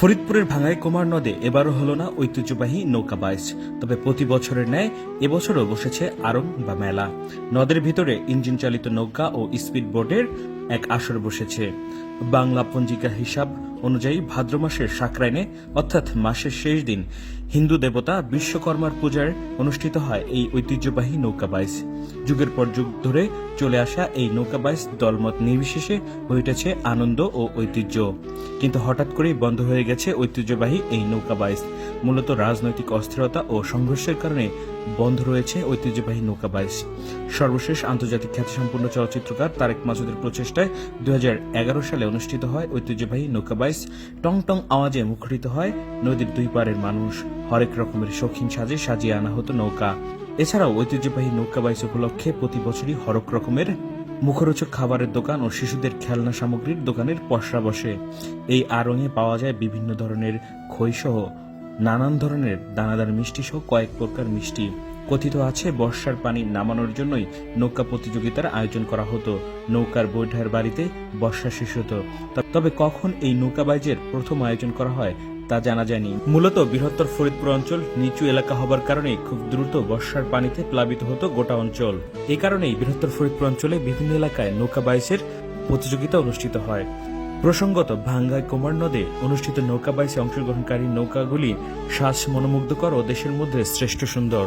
ফরিদপুরের ভাঙায় কুমার নদে এবারও হলো না ঐতিহ্যবাহী নৌকা বাইচ। তবে প্রতি বছরের ন্যায় এবছরও বসেছে আরং বা মেলা। নদের ভিতরে ইঞ্জিন চালিত নৌকা ও স্পিড বোটের এক আসর বসেছে। বাংলা পঞ্জিকা হিসাব অনুযায়ী ভাদ্র মাসের সাকরাইনে অর্থাৎ মাসের শেষ দিন হিন্দু দেবতা বিশ্বকর্মার পূজার অনুষ্ঠিত হয় এই ঐতিহ্যবাহী নৌকা বাইচ যুগের পর যুগ ধরে চলে আসা এই নৌকা বাইচ দলমত নির্বিশেষে হয়ে উঠেছে আনন্দ ও ঐতিহ্য। কিন্তু হঠাৎ করেই বন্ধ হয়ে গেছে ঐতিহ্যবাহী এই নৌকা বাইচ মূলত রাজনৈতিক অস্থিরতা ও সংঘর্ষের কারণে বন্ধ রয়েছে ঐতিহ্যবাহী নৌকা বাইচ সর্বশেষ আন্তর্জাতিক খ্যাতিসম্পন্ন চলচ্চিত্রকার তারেক মাসুদের প্রচেষ্টায় দুই হাজার এগারো সালে অনুষ্ঠিত হয় ঐতিহ্যবাহী নৌকা বাইচ টং টং আওয়াজে মুখরিত হয় নদীর দুই পারের মানুষ। হরেক রকমের শৌখিন সাজে সাজিয়ে আনা হতো নৌকা। এছাড়াও ঐতিহ্যবাহী নৌকা বাইচ উপলক্ষে প্রতি বছরই হরেক রকমের মুখরোচক খাবারের দোকান ও শিশুদের খেলনা সামগ্রীর দোকানের পসরা বসে। এই আড়ঙে পাওয়া যায় বিভিন্ন ধরনের খইসহ নানান ধরনের দানাদার মিষ্টি সহ কয়েক প্রকার মিষ্টি। কথিত আছে, বর্ষার পানি নামানোর জন্যই নৌকা প্রতিযোগিতার আয়োজন করা হতো। নৌকার বৈঠার বাড়িতে বর্ষা শেষ হতো। তবে কখন এই নৌকাবাইজের প্রথম আয়োজন করা হয় তা জানা যায়নি। মূলত বৃহত্তর ফরিদপুর অঞ্চল নিচু এলাকা হবার কারণে খুব দ্রুত বর্ষার পানিতে প্লাবিত হতো গোটা অঞ্চল। এ কারণেই বৃহত্তর ফরিদপুর অঞ্চলে বিভিন্ন এলাকায় নৌকা বাইসের প্রতিযোগিতা অনুষ্ঠিত হয়। প্রসঙ্গত ভাঙ্গায় কুমার নদে অনুষ্ঠিত নৌকা বাইসে অংশগ্রহণকারী নৌকাগুলি শ্বাস মনোমুগ্ধকর ও দেশের মধ্যে শ্রেষ্ঠ সুন্দর।